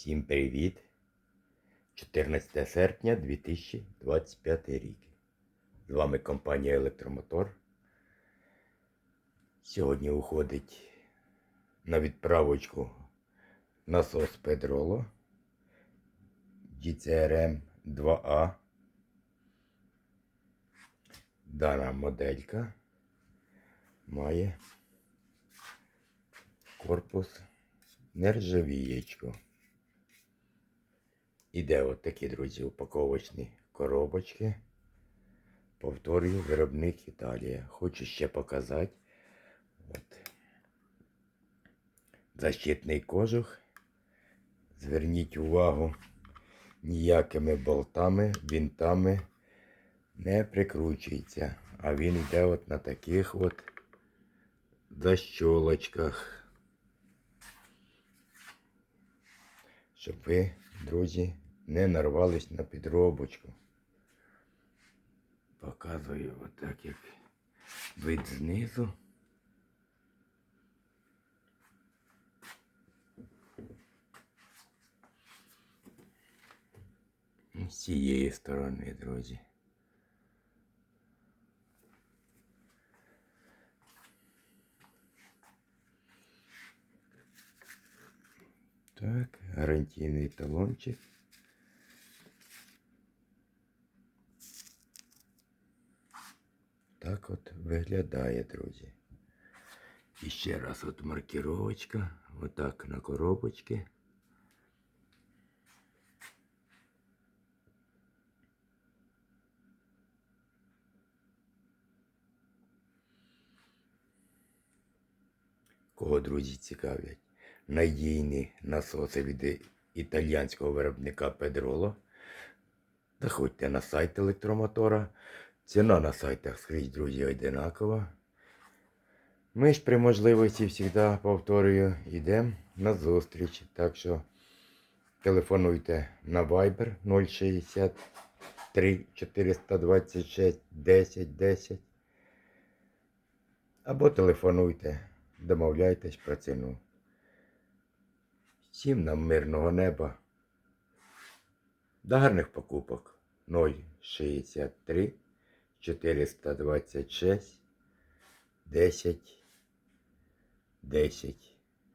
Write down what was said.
Всім привіт! 14 серпня 2025 рік. З вами компанія Електромотор. Сьогодні уходить на відправочку насос Педроло GCRM 2A. Дана моделька має корпус нержавієчку. Іде от такі, друзі, упаковочні коробочки. Повторюю, виробник Італія. Хочу ще показати. От. Защитний кожух. Зверніть увагу, ніякими болтами, вінтами не прикручується. А він йде от на таких от защолочках. щоб ви, друзі, не нарвались на підробочку. Показую отак, як вид знизу. З цієї сторони, друзі. Так, гарантійний талончик. Так от виглядає, друзі. І ще раз от маркіровочка. Отак на коробочки. Кого друзі цікавлять? Надійні насоси від італійського виробника Педроло. Заходьте на сайт електромотора. Ціна на сайтах скрізь, друзі, одинакова. Ми ж при можливості завжди повторюю, йдемо на зустріч. Так що телефонуйте на Viber 063 426 10 10. Або телефонуйте, домовляйтесь про ціну. Всім нам мирного неба. До гарних покупок 063 426 10 10